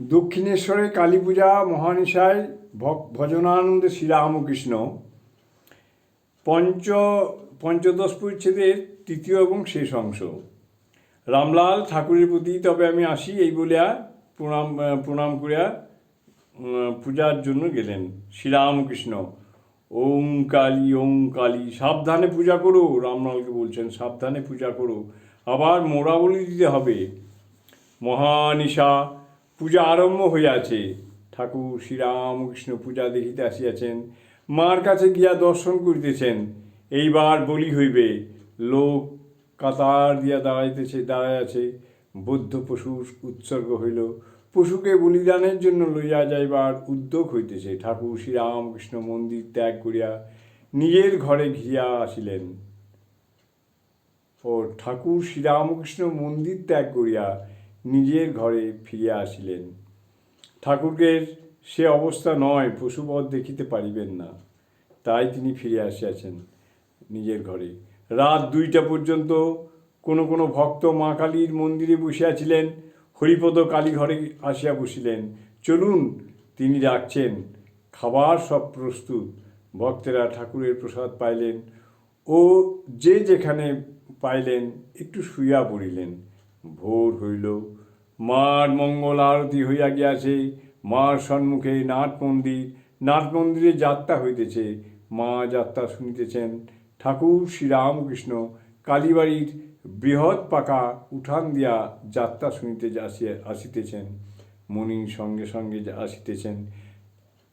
দক্ষিণেশ্বরে কালী পূজা মহানিশায় ভজনানন্দ শ্রীরামকৃষ্ণ। পঞ্চ পঞ্চদশ পরিচ্ছেদের তৃতীয় এবং শেষ অংশ। রামলাল ঠাকুরের প্রতি তবে আমি আসি এই বলিয়া প্রণাম প্রণাম করিয়া পূজার জন্য গেলেন। শ্রীরামকৃষ্ণ, ওম কালী ওম কালী, সাবধানে পূজা করো। রামলালকে বলছেন, সাবধানে পূজা করো। আবার মোড়া বলি দিতে হবে। মহানিশা পূজা আরম্ভ হইয়াছে। ঠাকুর শ্রীরামকৃষ্ণ পূজা দেখিতে আসিয়াছেন। মার কাছে গিয়া দর্শন করিতেছেন। এইবার বলি হইবে, লোক কাতার দিয়া দাঁড়াইতেছে, দাঁড়াইয়াছে। বৌদ্ধ পশুর উৎসর্গ হইল। পশুকে বলিদানের জন্য লইয়া যাইবার উদ্যোগ হইতেছে। ঠাকুর শ্রীরামকৃষ্ণ মন্দির ত্যাগ করিয়া নিজের ঘরে ঘিরিয়া আসিলেন। ও ঠাকুর শ্রীরামকৃষ্ণ মন্দির ত্যাগ করিয়া নিজের ঘরে ফিরিয়া আসিলেন। ঠাকুরকে সে অবস্থা নয়, পশুবধ দেখিতে পারিবেন না। তাই তিনি ফিরে আসিয়াছেন নিজের ঘরে। রাত দুইটা পর্যন্ত কোনো কোনো ভক্ত মা কালীর মন্দিরে বসিয়াছিলেন হরিপদ কালী ঘরে আসিয়া বসিলেন। চলুন, তিনি ডাকছেন। খাবার সব প্রস্তুত। ভক্তেরা ঠাকুরের প্রসাদ পাইলেন ও যে যেখানে পাইলেন, একটু শুইয়া পড়িলেন। ভোর হইল। মার মঙ্গল আরতি হইয়া গিয়াছে। মার সম্মুখে নাট মন্দির। নাট মন্দিরে যাত্রা হইতেছে। মা যাত্রা শুনিতেছেন। ঠাকুর শ্রীরামকৃষ্ণ কালীবাড়ির বৃহৎ পাকা উঠান দিয়া যাত্রা শুনিতে আসিয়া আসিতেছেন। মণির সঙ্গে সঙ্গে আসিতেছেন।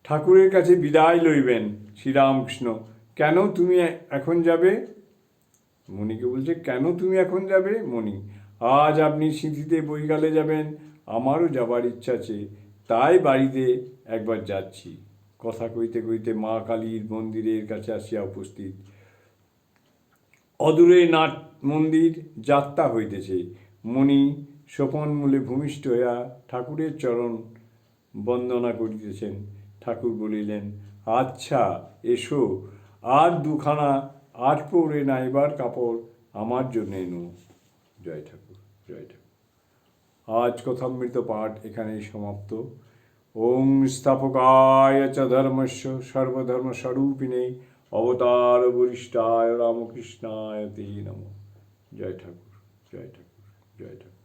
ঠাকুরের কাছে বিদায় লইবেন শ্রীরামকৃষ্ণ। কেন তুমি এখন যাবে? মণিকে বলছে, কেন তুমি এখন যাবে? মণি আজ আপনি স্মৃতিতে বইগালে যাবেন, আমারও যাবার ইচ্ছা আছে, তাই বাড়িতে একবার যাচ্ছি। কথা কইতে কইতে মা কালীর মন্দিরের কাছে আসিয়া উপস্থিত। অদূরে নাট মন্দির যাত্রা হইতেছে। মণি সোপন মূলে ভূমিষ্ঠ হইয়া ঠাকুরের চরণ বন্দনা করিতেছেন। ঠাকুর বলিলেন আচ্ছা এসো, আর দুখানা আট পৌরে নাইবার কাপড় আমার জন্য এনো। জয় ঠাকুর জয় ঠাকুর। আজ কথামৃত পাঠ এখানেই সমাপ্ত। ওং স্থাপকায় চ ধর্মস্য সর্বধর্ম স্বরূপিণে অবতার বরিষ্ঠায় রামকৃষ্ণায় তে নম। জয় ঠাকুর জয় ঠাকুর জয় ঠাকুর।